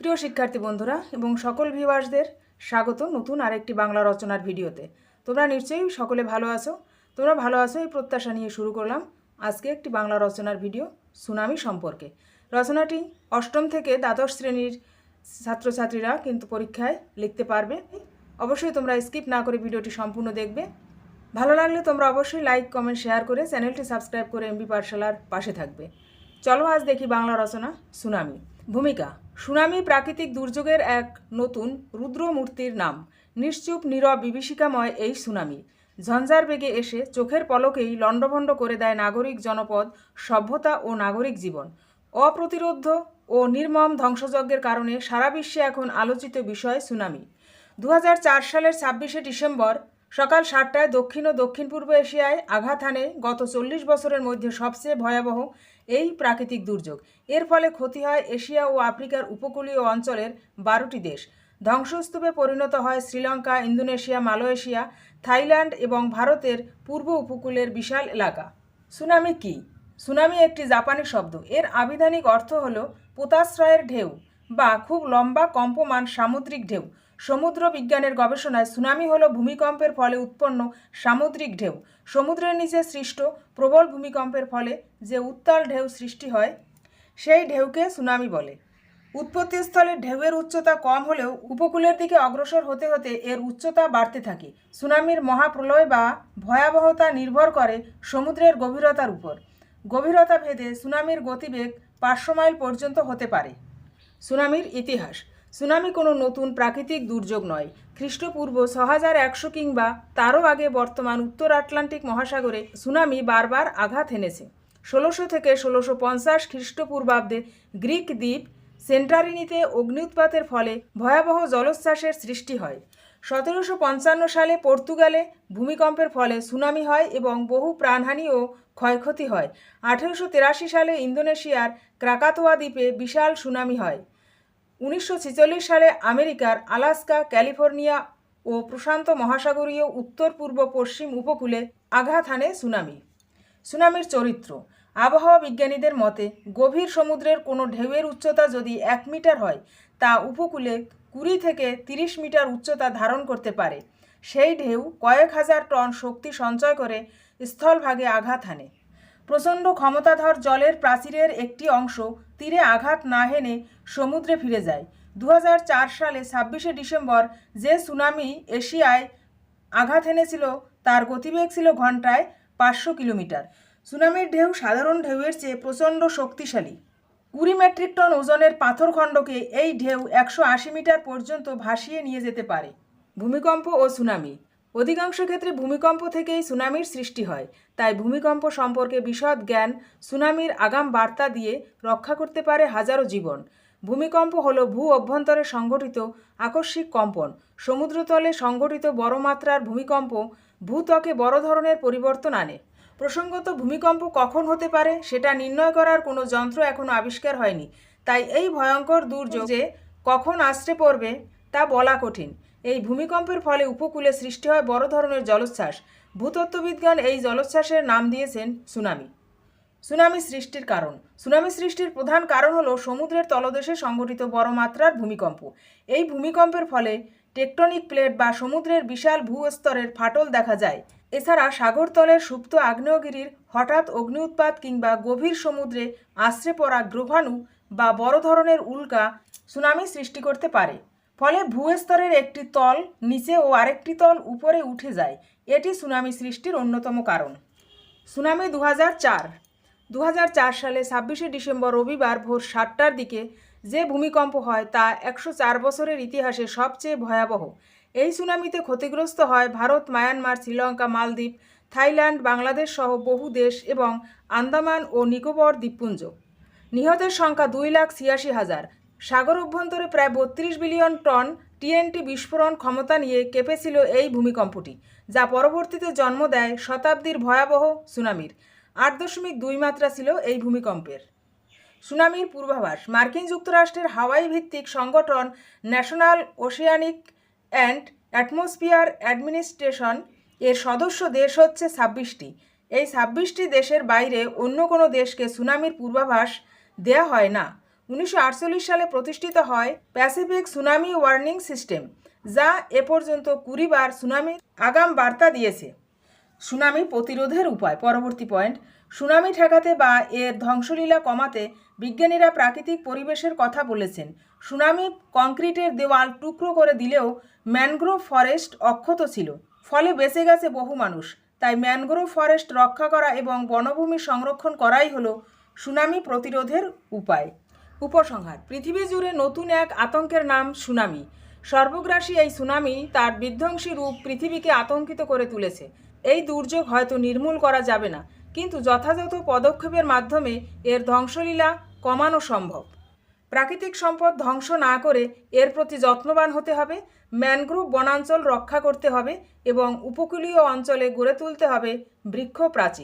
প্রিয় শিক্ষার্থী বন্ধুরা এবং সকল ভিউয়ার্সদের স্বাগত নতুন আরেকটি বাংলা রচনার ভিডিওতে। তোমরা নিশ্চয়ই সকলে ভালো আছো? তোমরা ভালো আছো এই প্রত্যাশা নিয়ে শুরু করলাম আজকে একটি বাংলা রচনার ভিডিও, সুনামি সম্পর্কে। রচনাটি অষ্টম থেকে দ্বাদশ শ্রেণির ছাত্রছাত্রীরা কিন্তু পরীক্ষায় লিখতে পারবে। অবশ্যই তোমরা স্কিপ না করে ভিডিওটি সম্পূর্ণ দেখবে। ভালো লাগলে তোমরা অবশ্যই লাইক, কমেন্ট, শেয়ার করে চ্যানেলটি সাবস্ক্রাইব করে এমবি পাঠশালার পাশে থাকবে। চলো আজ দেখি বাংলা রচনা, সুনামি। ভূমিকা সুনামি প্রাকৃতিক দুর্যোগের এক নতুন রুদ্রমূর্তির নাম। নিশ্চুপ, নীরব, বিভীষিকাময় এই সুনামি। ঝঞ্ঝার বেগে এসে চোখের পলকেই লণ্ডভণ্ড করে দেয় নাগরিক জনপদ, সভ্যতা ও নাগরিক জীবন। অপ্রতিরোধ ও নির্মম ধ্বংসযজ্ঞের কারণে সারা বিশ্বে এখন আলোচিত বিষয় সুনামি। দু হাজার চার সালের ছাব্বিশে ডিসেম্বর সকাল সাতটায় দক্ষিণ ও দক্ষিণ পূর্ব এশিয়ায় আঘাত হানে গত চল্লিশ বছরের মধ্যে সবচেয়ে ভয়াবহ এই প্রাকৃতিক দুর্যোগ। এর ফলে ক্ষতি হয় এশিয়া ও আফ্রিকার উপকূলীয় অঞ্চলের বারোটি দেশ। ধ্বংসস্তূপে পরিণত হয় শ্রীলঙ্কা, ইন্দোনেশিয়া, মালয়েশিয়া, থাইল্যান্ড এবং ভারতের পূর্ব উপকূলের বিশাল এলাকা। সুনামি কি? সুনামি একটি জাপানি শব্দ। এর আবিধানিক অর্থ হল পোতাশ্রয়ের ঢেউ বা খুব লম্বা কম্পমান সামুদ্রিক ঢেউ। সমুদ্র বিজ্ঞানের গবেষণায় সুনামি হলো ভূমিকম্পের ফলে উৎপন্ন সামুদ্রিক ঢেউ। সমুদ্রের নিচে সৃষ্ট প্রবল ভূমিকম্পের ফলে যে উত্তাল ঢেউ সৃষ্টি হয়, সেই ঢেউকে সুনামি বলে। উৎপত্তিস্থলে ঢেউয়ের উচ্চতা কম হলেও উপকূলের দিকে অগ্রসর হতে হতে এর উচ্চতা বাড়তে থাকে। সুনামির মহাপ্রলয় বা ভয়াবহতা নির্ভর করে সমুদ্রের গভীরতার উপর। গভীরতা ভেদে সুনামির গতিবেগ পাঁচশো মাইল পর্যন্ত হতে পারে। সুনামির ইতিহাস। সুনামি কোনো নতুন প্রাকৃতিক দুর্যোগ নয়। খ্রিস্টপূর্ব ছ হাজার একশো কিংবা তারও আগে বর্তমান উত্তর আটলান্টিক মহাসাগরে সুনামি বারবার আঘাত এনেছে ষোলোশো থেকে ষোলোশো পঞ্চাশ খ্রিস্টপূর্বাব্দে গ্রিক দ্বীপ সেন্টারিনিতে অগ্নি উৎপাতের ফলে ভয়াবহ জলোচ্ছ্বাসের সৃষ্টি হয়। সতেরোশো পঞ্চান্ন সালে পর্তুগালে ভূমিকম্পের ফলে সুনামি হয় এবং বহু প্রাণহানি ও ক্ষয়ক্ষতি হয়। আঠেরোশো সালে ইন্দোনেশিয়ার ক্রাকাতোয়া দ্বীপে বিশাল সুনামি হয়। উনিশশো ছেচল্লিশ সালে আমেরিকার আলাস্কা, ক্যালিফোর্নিয়া ও প্রশান্ত মহাসাগরীয় উত্তর, পূর্ব, পশ্চিম উপকূলে আঘাত হানে সুনামি। সুনামির চরিত্র। আবহাওয়া বিজ্ঞানীদের মতে, গভীর সমুদ্রের কোনো ঢেউয়ের উচ্চতা যদি এক মিটার হয়, তা উপকূলে কুড়ি থেকে তিরিশ মিটার উচ্চতা ধারণ করতে পারে। সেই ঢেউ কয়েক হাজার টন শক্তি সঞ্চয় করে স্থলভাগে আঘাত হানে। প্রচণ্ড ক্ষমতাধর জলের প্রাচীরের একটি অংশ তীরে আঘাত না হেনে সমুদ্রে ফিরে যায়। দু হাজার চার সালে ছাব্বিশে ডিসেম্বর যে সুনামি এশিয়ায় আঘাত এনেছিল, তার গতিবেগ ছিল ঘন্টায় পাঁচশো কিলোমিটার। সুনামির ঢেউ সাধারণ ঢেউয়ের চেয়ে প্রচণ্ড শক্তিশালী। কুড়ি মেট্রিক টন ওজনের পাথরখণ্ডকে এই ঢেউ একশো আশি মিটার পর্যন্ত ভাসিয়ে নিয়ে যেতে পারে। ভূমিকম্প ও সুনামি অধিকাংশ ক্ষেত্রে ভূমিকম্প থেকেই সুনামির সৃষ্টি হয়, তাই ভূমিকম্প সম্পর্কে বিশদ জ্ঞান সুনামির আগাম বার্তা দিয়ে রক্ষা করতে পারে হাজারো জীবন। ভূমিকম্প হল ভূ অভ্যন্তরে সংঘটিত আকস্মিক কম্পন। সমুদ্রতলে সংঘটিত বড় মাত্রার ভূমিকম্প ভূত্বকে বড় ধরনের পরিবর্তন আনে। প্রসঙ্গত, ভূমিকম্প কখন হতে পারে সেটা নির্ণয় করার কোনো যন্ত্র এখনও আবিষ্কার হয়নি, তাই এই ভয়ঙ্কর দুর্যোগ যে কখন আশ্রে পড়বে তা বলা কঠিন। এই ভূমিকম্পের ফলে উপকূলে সৃষ্টি হয় বড় ধরনের জলোচ্ছ্বাস। ভূতত্ত্ববিদগণ এই জলোচ্ছ্বাসের নাম দিয়েছেন সুনামি। সুনামি সৃষ্টির কারণ। সুনামি সৃষ্টির প্রধান কারণ হলো সমুদ্রের তলদেশে সংঘটিত বড় মাত্রার ভূমিকম্প। এই ভূমিকম্পের ফলে টেকটনিক প্লেট বা সমুদ্রের বিশাল ভূস্তরের ফাটল দেখা যায়। এছাড়া সাগরতলের সুপ্ত আগ্নেয়গিরির হঠাৎ অগ্নি উৎপাত কিংবা গভীর সমুদ্রে আশ্রে পড়া গ্রহাণু বা বড় ধরনের উল্কা সুনামি সৃষ্টি করতে পারে। ফলে ভূস্তরের একটি তল নিচে ও আরেকটি তল উপরে উঠে যায়। এটি সুনামি সৃষ্টির অন্যতম কারণ। সুনামি দু হাজার চার সালে ছাব্বিশে ডিসেম্বর রবিবার ভোর সাতটার দিকে যে ভূমিকম্প হয় তা একশো চার বছরের ইতিহাসে সবচেয়ে ভয়াবহ। এই সুনামিতে ক্ষতিগ্রস্ত হয় ভারত, মায়ানমার, শ্রীলঙ্কা, মালদ্বীপ, থাইল্যান্ড, বাংলাদেশ সহ বহু দেশ এবং আন্দামান ও নিকোবর দ্বীপপুঞ্জ। নিহতের সংখ্যা দুই লাখ ছিয়াশি হাজার। সাগর অভ্যন্তরে প্রায় বত্রিশ বিলিয়ন টন টিএনটি বিস্ফোরণ ক্ষমতা নিয়ে কেঁপেছিল এই ভূমিকম্পটি, যা পরবর্তীতে জন্ম দেয় শতাব্দীর ভয়াবহ সুনামির। আট দশমিক দুই মাত্রা ছিল এই ভূমিকম্পের। সুনামির পূর্বাভাস, মার্কিন যুক্তরাষ্ট্রের হাওয়াই ভিত্তিক সংগঠন National Oceanic and Atmospheric Administration এর সদস্য দেশ হচ্ছে ছাব্বিশটি। এই ছাব্বিশটি দেশের বাইরে অন্য কোনো দেশকে সুনামির পূর্বাভাস দেয়া হয় না। উনিশশো আটচল্লিশ সালে প্রতিষ্ঠিত হয় প্যাসিফিক সুনামি ওয়ার্নিং সিস্টেম, যা এ পর্যন্ত কুড়িবার সুনামি আগাম বার্তা দিয়েছে। সুনামি প্রতিরোধের উপায়, পরবর্তী পয়েন্ট, সুনামি ঠেকাতে বা এর ধ্বংসলীলা কমাতে বিজ্ঞানীরা প্রাকৃতিক পরিবেশের কথা বলেছেন। সুনামি কংক্রিটের দেওয়াল টুকরো করে দিলেও ম্যানগ্রোভ ফরেস্ট অক্ষত ছিল। ফলে বেঁচে গেছে বহু মানুষ। তাই ম্যানগ্রোভ ফরেস্ট রক্ষা করা এবং বনভূমি সংরক্ষণ করাই হলো সুনামি প্রতিরোধের উপায়। উপসংহার। পৃথিবী জুড়ে নতুন এক আতঙ্কের নাম সুনামি। সর্বগ্রাসী এই সুনামি তার বিধ্বংসী রূপ পৃথিবীকে আতঙ্কিত করে তুলেছে। এই দুর্যোগ হয়তো নির্মূল করা যাবে না, কিন্তু যথাযথ পদক্ষেপের মাধ্যমে এর ধ্বংসলীলা কমানো সম্ভব। প্রাকৃতিক সম্পদ ধ্বংস না করে এর প্রতি যত্নবান হতে হবে, ম্যানগ্রোভ বনাঞ্চল রক্ষা করতে হবে এবং উপকূলীয় অঞ্চলে গড়ে তুলতে হবে বৃক্ষ প্রাচীর